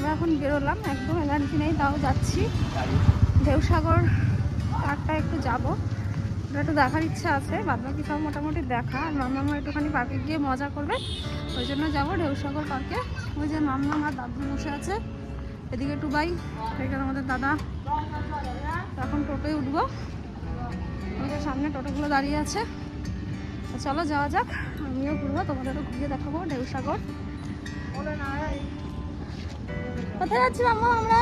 আমরা এখন বেরোলাম, একদম এনার্জি নেই, তাও যাচ্ছি। ঢেউসাগর পার্কটা একটু যাব। ওটা একটু দেখার ইচ্ছা আছে বাদ বাকি সব মোটামুটি দেখা। আর মাম্মা একটুখানি পার্কে গিয়ে মজা করবে। ওই জন্য যাব ঢেউসাগর পার্কে। ওই যে মাম্মা আর দাদু বসে আছে। এদিকে টুবাই এখানে আমাদের দাদা। এখন টোটোয় উঠবো। যে সামনে টোটোগুলো দাঁড়িয়ে আছে। চলো যাওয়া যাক। আমিও ঘুরবো, তোমাদেরও ঘুরিয়ে দেখাবো ঢেউসাগর কোথায় যাচ্ছি মাম্মা আমরা?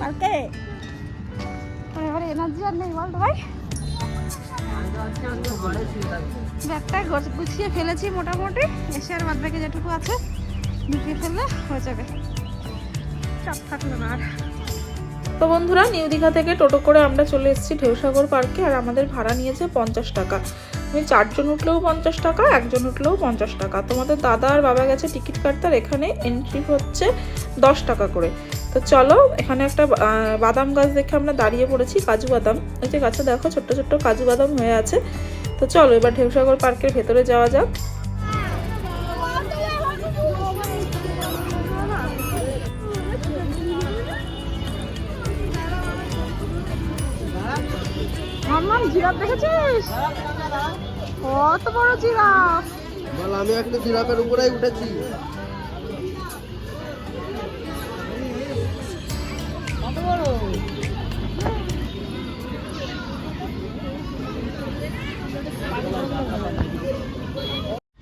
পার্কে। এবারে এনার্জি আর নেই বল ভাই। ব্যাগটা গুছিয়ে ফেলেছি মোটামুটি। এসে আর বাদ যেটুকু আছে ঢুকিয়ে ফেললে হয়ে যাবে। চাপ থাকল না আর। তো বন্ধুরা নিউ দীঘা থেকে টোটো করে আমরা চলে এসেছি ঢেউসাগর পার্কে আর আমাদের ভাড়া নিয়েছে পঞ্চাশ টাকা। তুমি চারজন উঠলেও পঞ্চাশ টাকা, একজন উঠলেও পঞ্চাশ টাকা। তোমাদের দাদা আর বাবা গেছে টিকিট কাটতে আর এখানে এন্ট্রি হচ্ছে দশ টাকা করে। তো চলো, এখানে একটা বাদাম গাছ দেখে আমরা দাঁড়িয়ে পড়েছি, কাজু বাদাম। ওই যে গাছে দেখো ছোট্ট ছোট্ট কাজু বাদাম হয়ে আছে। তো চলো, এবার ঢেউসাগর পার্কের ভেতরে যাওয়া যাক। জিরাফ দেখেছিস? কত বড় জিরাফ বল আমি একটা জিরাফের উপরেই উঠেছি।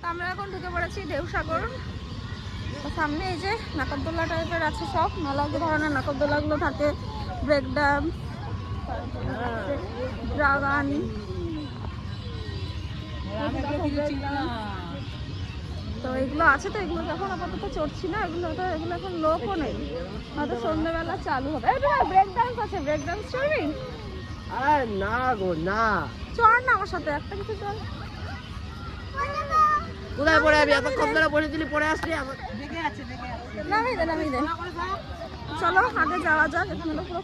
তো আমরা এখন ঢুকে পড়েছি ঢেউসাগর সামনে এই যে নাকরদোল্লা টাইপের আছে সব। মেলা ধরনের নাকরদোল্লাগুলো থাকে। ব্রেক ডান্স ড্রাগান তো এগুলো আছে তো এগুলো এখন আপাতত চড়ছি না এগুলো তো এগুলো এখন লোকও নেই। হয়তো সন্ধ্যেবেলা চালু হবে। ব্রেক ডান্স আছে ব্রেক ডান্স চড়বি? আরে না গো না। চড় না আমার সাথে একটা কিছু চল কোথায় পড়ে আমি? এতক্ষণ ধরে বসে দিলি পড়ে আসলি আমার। নামিয়ে দে নামিয়ে দে। চলো আগে যাওয়া যাক এখানে পুরো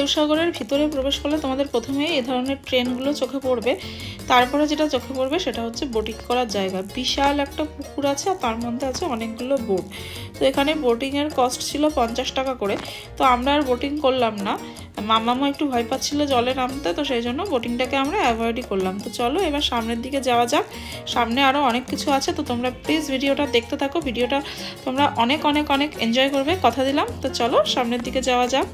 ঢেউসাগরের ভিতরে প্রবেশ করলে তোমাদের প্রথমে এই ধরনের ট্রেনগুলো চোখে পড়বে। তারপরে যেটা চোখে পড়বে সেটা হচ্ছে বোটিং করার জায়গা। বিশাল একটা পুকুর আছে আর তার মধ্যে আছে অনেকগুলো বোট তো এখানে বোটিংয়ের কস্ট ছিল পঞ্চাশ টাকা করে। তো আমরা আর বোটিং করলাম না। মামামা একটু ভয় পাচ্ছিল জলে নামতে, তো সেই জন্য বোটিংটাকে আমরা অ্যাভয়েডই করলাম। তো চলো এবার সামনের দিকে যাওয়া যাক। সামনে আরও অনেক কিছু আছে, তো তোমরা প্লিজ ভিডিওটা দেখতে থাকো। ভিডিওটা তোমরা অনেক অনেক অনেক এনজয় করবে, কথা দিলাম। তো চলো সামনের দিকে যাওয়া যাক।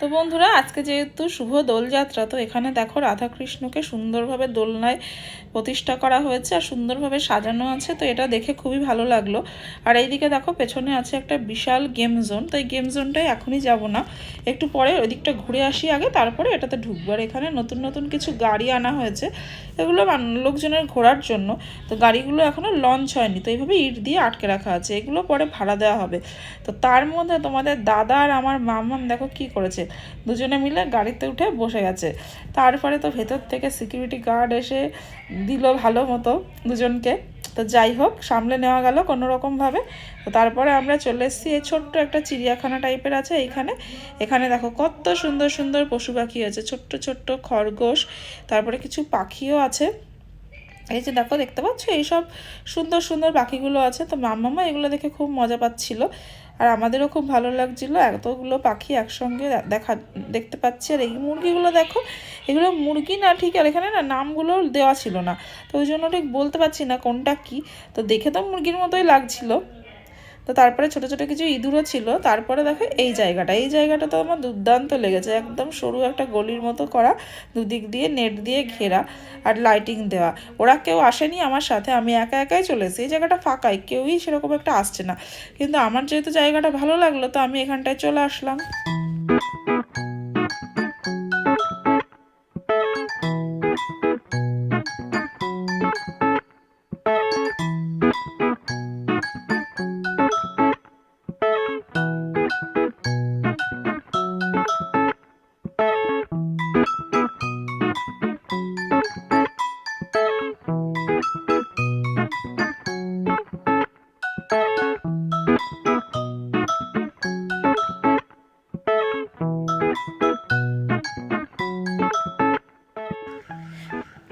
তো বন্ধুরা আজকে যেহেতু শুভ দোলযাত্রা তো এখানে দেখো রাধাকৃষ্ণকে সুন্দরভাবে দোলনায় প্রতিষ্ঠা করা হয়েছে আর সুন্দরভাবে সাজানো আছে, তো এটা দেখে খুবই ভালো লাগল। আর এইদিকে দেখো, পেছনে আছে একটা বিশাল গেম জোন, তো এই গেম জোনটাই এখনই যাব না। একটু পরে ওই দিকটা ঘুরে আসি আগে, তারপরে এটাতে ঢুকবো। আর এখানে নতুন নতুন কিছু গাড়ি আনা হয়েছে, এগুলো লোকজনের ঘোরার জন্য। তো গাড়িগুলো এখনও লঞ্চ হয়নি, তো এইভাবে ইট দিয়ে আটকে রাখা আছে। এগুলো পরে ভাড়া দেওয়া হবে। তো তার মধ্যে তোমাদের দাদা আর আমার মামাম দেখো কি করেছে? দুজনে মিলে গাড়িতে উঠে বসে গেছে। তারপরে তো ভেতর থেকে সিকিউরিটি গার্ড এসে দিল ভালো মতো দুজনকে। তো যাই হোক, সামলে নেওয়া গেল কোনো রকমভাবে তো তারপরে আমরা চলে এসেছি এই ছোট্ট একটা চিড়িয়াখানা টাইপের আছে এইখানে। এখানে দেখো কত সুন্দর সুন্দর পশু পাখি আছে ছোট্ট ছোট্ট খরগোশ, তারপরে কিছু পাখিও আছে। এই যে দেখো, দেখতে পাচ্ছ? এইসব সুন্দর সুন্দর পাখিগুলো আছে। তো মাম্মামা এগুলো দেখে খুব মজা পাচ্ছিল। আর আমাদেরও খুব ভালো লাগছিল। এতগুলো পাখি একসঙ্গে দেখা, দেখতে পাচ্ছি। আর এই মুরগিগুলো দেখো, এগুলো মুরগি না ঠিক, আর এখানে না নামগুলো দেওয়া ছিল না। তো ওই জন্য ঠিক বলতে পারছি না কোনটা কি। তো দেখে তো মুরগির মতোই লাগছিল। তো তারপরে ছোট ছোট কিছু ইঁদুরও ছিল। তারপরে দেখো এই জায়গাটা এই জায়গাটা তো আমার দুর্দান্ত লেগেছে। একদম সরু একটা গলির মতো করা, দুদিক দিয়ে নেট দিয়ে ঘেরা আর লাইটিং দেওয়া। ওরা কেউ আসেনি আমার সাথে, আমি একা একাই চলেছি এই জায়গাটা ফাঁকাই, কেউই সেরকম একটা আসছে না। কিন্তু আমার যেহেতু জায়গাটা ভালো লাগল, তো আমি এখানটায় চলে আসলাম।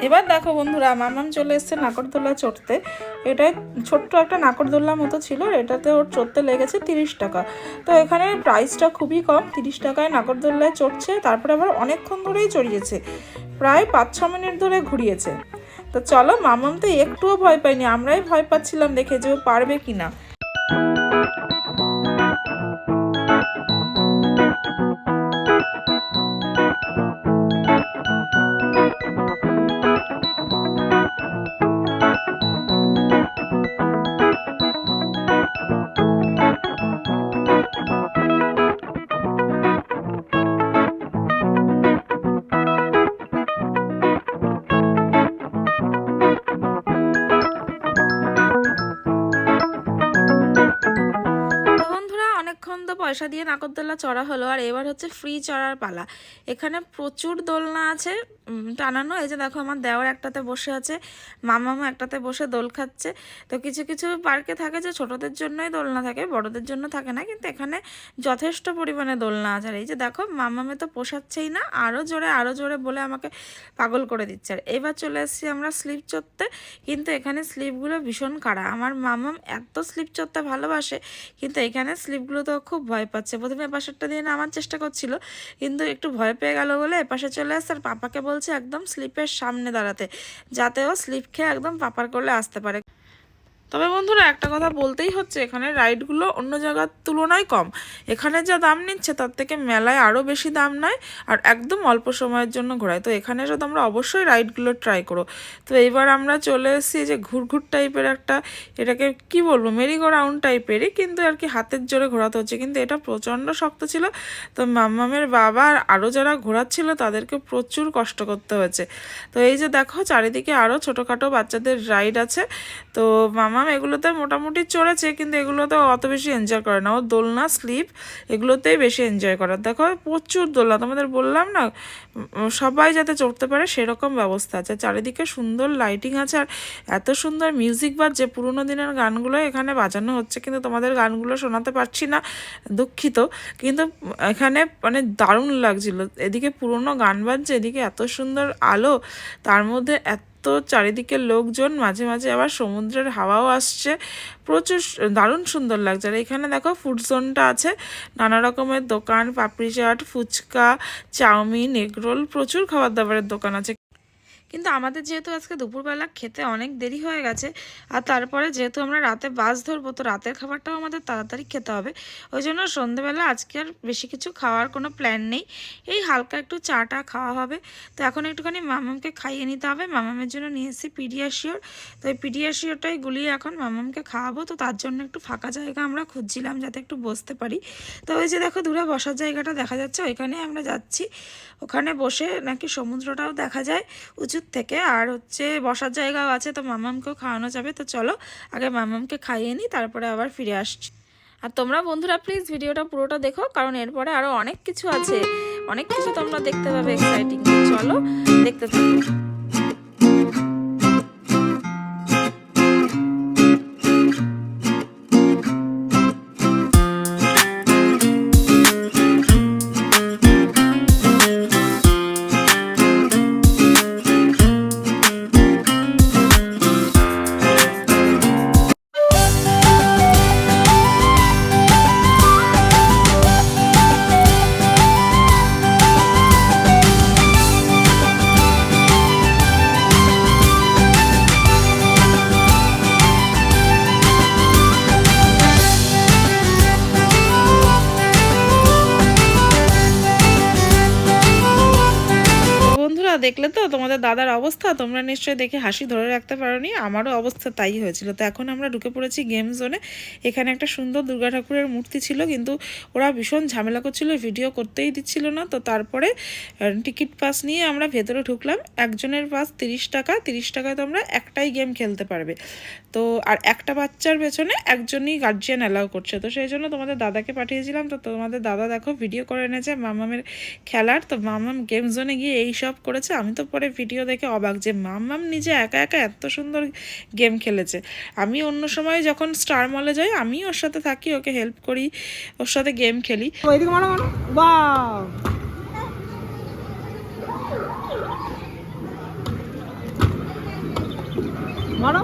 এবার দেখো বন্ধুরা, মামাম চলে এসছে নাকরদোল্লা চড়তে। এটা ছোট্ট একটা নাকরদোল্লা মতো ছিল এটাতে ওর চড়তে লেগেছে তিরিশ টাকা। তো এখানে প্রাইসটা খুবই কম, তিরিশ টাকায় নাকরদোল্লায় চড়ছে, তারপরে আবার অনেকক্ষণ ধরেই চড়িয়েছে। প্রায় পাঁচ, ছ মিনিট ধরে ঘুরিয়েছে। তো চলো, মামাম তো একটুও ভয় পাইনি আমরাই ভয় পাচ্ছিলাম দেখে যে ও পারবে কি না পয়সা দিয়ে নাগরদোল্লা চড়া হলো, আর এবার হচ্ছে ফ্রি চড়ার পালা। এখানে প্রচুর দোলনা আছে টানানো। এই যে দেখো আমার দেওয়ার একটাতে বসে আছে, মামামা একটাতে বসে দোল খাচ্ছে। তো কিছু কিছু পার্কে থাকে যে ছোটদের জন্যই দোলনা থাকে, বড়দের জন্য থাকে না, কিন্তু এখানে যথেষ্ট পরিমাণে দোলনা আছে। আর এই যে দেখো, মামামে তো পোষাচ্ছেই না আরও জোরে আরও জোরে বলে আমাকে পাগল করে দিচ্ছে। আর এবার চলে এসেছি আমরা স্লিপ চড়তে, কিন্তু এখানে স্লিপগুলো ভীষণ কাড়া আমার মামাম এত স্লিপ চড়তে ভালোবাসে, কিন্তু এখানে স্লিপগুলো তো খুব ভয় পাচ্ছে। প্রথমে এপাশেরটা দিয়ে নামার চেষ্টা করছিল, কিন্তু একটু ভয় পেয়ে গেল বলে এপাশে চলে আসছে আর পাপাকে বলছে একদম স্লিপের সামনে দাঁড়াতে, যাতে ও স্লিপ খেয়ে একদম পাপার করলে আসতে পারে। তবে বন্ধুরা, একটা কথা বলতেই হচ্ছে, এখানে রাইডগুলো অন্য জায়গার তুলনায় কম। এখানে যা দাম নিচ্ছে, তার থেকে মেলায় আরও বেশি দাম নেয় আর একদম অল্প সময়ের জন্য ঘোরায়। তো এখানে এসে তোমরা অবশ্যই রাইডগুলো ট্রাই করো। তো এইবার আমরা চলে এসেছি যে ঘুরঘুর টাইপের একটা, এটাকে কি বলব মেরিগো রাউন্ড টাইপেরই, কিন্তু আর কি হাতের জোরে ঘোরাতে হচ্ছে। কিন্তু এটা প্রচণ্ড শক্ত ছিল। তো মাম্মামের বাবা আর আরও যারা ঘোরাচ্ছিল, তাদেরকে প্রচুর কষ্ট করতে হয়েছে। তো এই যে দেখো, চারিদিকে আরও ছোটোখাটো বাচ্চাদের রাইড আছে। তো মামাম এগুলোতে মোটামুটি চড়েছে কিন্তু এগুলোতে অত বেশি এনজয় করে না। ও দোলনা স্লিপ এগুলোতেই বেশি এনজয় করে। দেখো, প্রচুর দোলনা। তোমাদের বললাম না সবাই যাতে চড়তে পারে সেরকম ব্যবস্থা আছে। চারিদিকে সুন্দর লাইটিং আছে, আর এত সুন্দর মিউজিক বাজছে পুরোনো দিনের গানগুলো এখানে বাজানো হচ্ছে, কিন্তু তোমাদের গানগুলো শোনাতে পারছি না, দুঃখিত। কিন্তু এখানে মানে দারুণ লাগছিল। এদিকে পুরোনো গান বাজছে, এদিকে এত সুন্দর আলো, তার মধ্যে এত চারিদিকে লোকজন মাঝে মাঝে আবার সমুদ্রের হাওয়াও আসছে। প্রচুর দারুণ সুন্দর লাগছে। আর এখানে দেখো ফুড জোনটা আছে। নানা রকমের দোকান, papdi chaat, phuchka, chowmein egg roll প্রচুর খাবার দাবারের দোকান আছে। কিন্তু আমাদের যেহেতু আজকে দুপুরবেলা খেতে অনেক দেরি হয়ে গেছে, আর তারপরে যেহেতু আমরা রাতে বাস ধরবো, তো রাতের খাবারটাও আমাদের তাড়াতাড়ি খেতে হবে। ওই জন্য সন্ধেবেলা আজকে আর বেশি কিছু খাওয়ার কোনো প্ল্যান নেই। এই হালকা একটু চাটা খাওয়া হবে। তো এখন একটুখানি মামামকে খাইয়ে নিতে হবে। মামামের জন্য নিয়ে এসেছি পিডিয়াশিওর। তো এই পিডিয়াশিওরটাই গুলিয়ে এখন মামামকে খাওয়াবো। তো তার জন্য একটু ফাঁকা জায়গা আমরা খুঁজছিলাম যাতে একটু বসতে পারি। তো ওই যে দেখো দূরে বসার জায়গাটা দেখা যাচ্ছে। ওইখানে আমরা যাচ্ছি। ওখানে বসে নাকি সমুদ্রটাও দেখা যায়। উঁচুর থেকে। আর হচ্ছে বসার জায়গাও আছে, তো মামামকেও খাওয়ানো যাবে। তো চলো, আগে মামামকে খাইয়ে নিই তারপরে আবার ফিরে আসছি। আর তোমরা বন্ধুরা প্লিজ ভিডিওটা পুরোটা দেখো, কারণ এরপরে আরও অনেক কিছু আছে। অনেক কিছু তোমরা দেখতে পাবে এক্সাইটিং চলো, দেখতে থাকো। দেখলে তো তোমাদের দাদার অবস্থা, তোমরা নিশ্চয়ই দেখে হাসি ধরে রাখতে পারোনি। আমারও অবস্থা তাই হয়েছিল। তো এখন আমরা ঢুকে পড়েছি গেম জোনে এখানে একটা সুন্দর দুর্গা ঠাকুরের মূর্তি ছিল, কিন্তু ওরা ভীষণ ঝামেলা করছিল ভিডিও করতেই দিচ্ছিল না। তো তারপরে টিকিট পাস নিয়ে আমরা ভেতরে ঢুকলাম। একজনের পাস তিরিশ টাকা, তিরিশ টাকায় তোমরা একটাই গেম খেলতে পারবে। তো আর একটা বাচ্চার পেছনে একজনই গার্জিয়ান অ্যালাউ করছে। তো সেই জন্য তোমাদের দাদাকে পাঠিয়েছিলাম। তো তোমাদের দাদা দেখো ভিডিও করে এনেছে মামামের খেলার। তো মামাম গেম জোনে গিয়ে এই সব করেছে। আমি তো পরে ভিডিও দেখে অবাক যে মামাম নিজে একা একা এত সুন্দর গেম খেলেছে। আমি অন্য সময় যখন স্টার মলে যাই, আমি ওর সাথে থাকি, ওকে হেল্প করি, ওর সাথে গেম খেলি। মারো।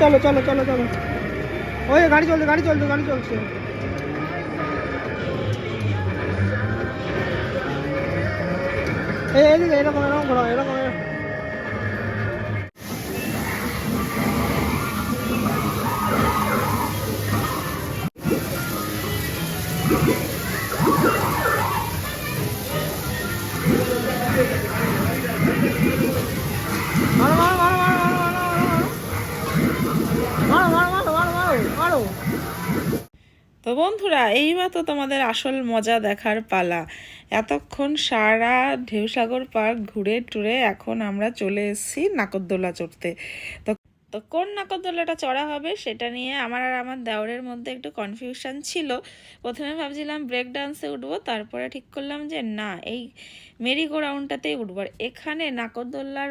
চলো চলো চলো চলো। ওই, গাড়ি চলছে গাড়ি চলছে গাড়ি চলছে। এই এরকম এরকম ঘোরা এরকম তো বন্ধুরা, এইবার তো তোমাদের আসল মজা দেখার পালা। এতক্ষণ সারা ঢেউসাগর পার্ক ঘুরে টুরে এখন আমরা চলে এসেছি নাকরদোলা চড়তে। তো তো কোন নাকরদোলাটা চড়া হবে সেটা নিয়ে আমার আর আমার দেওরের মধ্যে একটু কনফিউশন ছিল। প্রথমে ভাবছিলাম ব্রেক ডান্সে উঠবো, তারপরে ঠিক করলাম যে না, এই মেরি গো রাউন্ডটাতেই উঠবো আর এখানে নাকরদোল্লার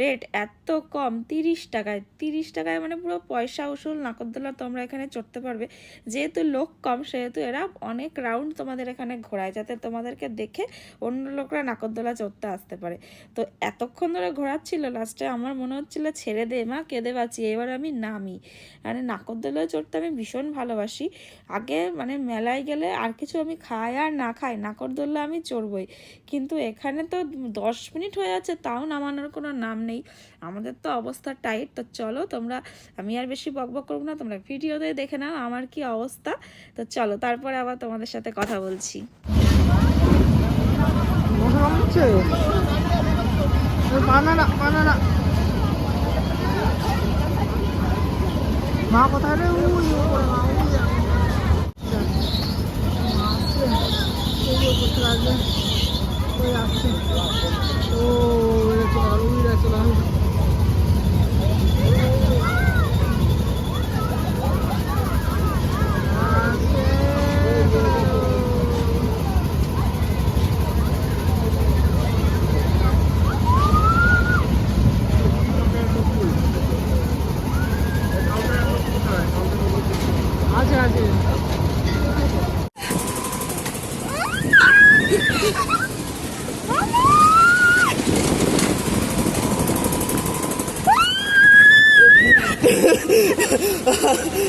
রেট এত কম, তিরিশ টাকায় তিরিশ টাকায় মানে পুরো পয়সা উসুল নাকরদোল্লা তোমরা এখানে চড়তে পারবে। যেহেতু লোক কম, সেহেতু এরা অনেক রাউন্ড তোমাদের এখানে ঘোরায়, যাতে তোমাদেরকে দেখে অন্য লোকরা নাকরদোলা চড়তে আসতে পারে। তো এতক্ষণ ধরে ঘোরাচ্ছিল লাস্টে আমার মনে হচ্ছিল, ছেড়ে দে মা, কেঁদে বাঁচি, এবার আমি নামি। মানে নাকরদোলায় চড়তে আমি ভীষণ ভালোবাসি। আগে মানে মেলায় গেলে আর কিছু আমি খাই আর না খাই নাকরদোল্লা আমি চড়বই। কিন্তু এখানে তো দশ মিনিট হয়ে যাচ্ছে, তাও নামানোর কোনো নাম নেই। আমাদের তো অবস্থা টাইট, তো চলো তোমরা, আমি আর বেশি বকবক করব না, তোমরা ভিডিওতে দেখে নাও আমার কি অবস্থা। তো চলো, তারপরে আবার তোমাদের সাথে কথা বলছি। Banana banana. মা কোথায় রে? উই মা উই। 아직 아직.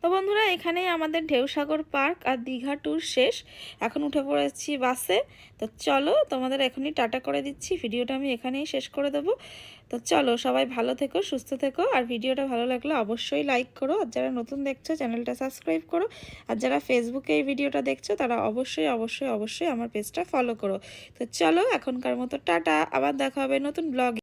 তো বন্ধুরা, এখানেই আমাদের ঢেউসাগর পার্ক আর দীঘা ট্যুর শেষ। এখন উঠে পড়েছি বাসে। তো চলো, তোমাদের এখনই টাটা করে দিচ্ছি। ভিডিওটা আমি এখানেই শেষ করে দেবো। তো চলো, সবাই ভালো থেকো, সুস্থ থেকো। আর ভিডিওটা ভালো লাগলে অবশ্যই লাইক করো। আর যারা নতুন দেখছ, চ্যানেলটা সাবস্ক্রাইব করো। আর যারা ফেসবুকে এই ভিডিওটা দেখছ, তারা অবশ্যই অবশ্যই অবশ্যই আমার পেজটা ফলো করো। তো চলো, এখনকার মতো টাটা। আবার দেখা হবে নতুন ব্লগ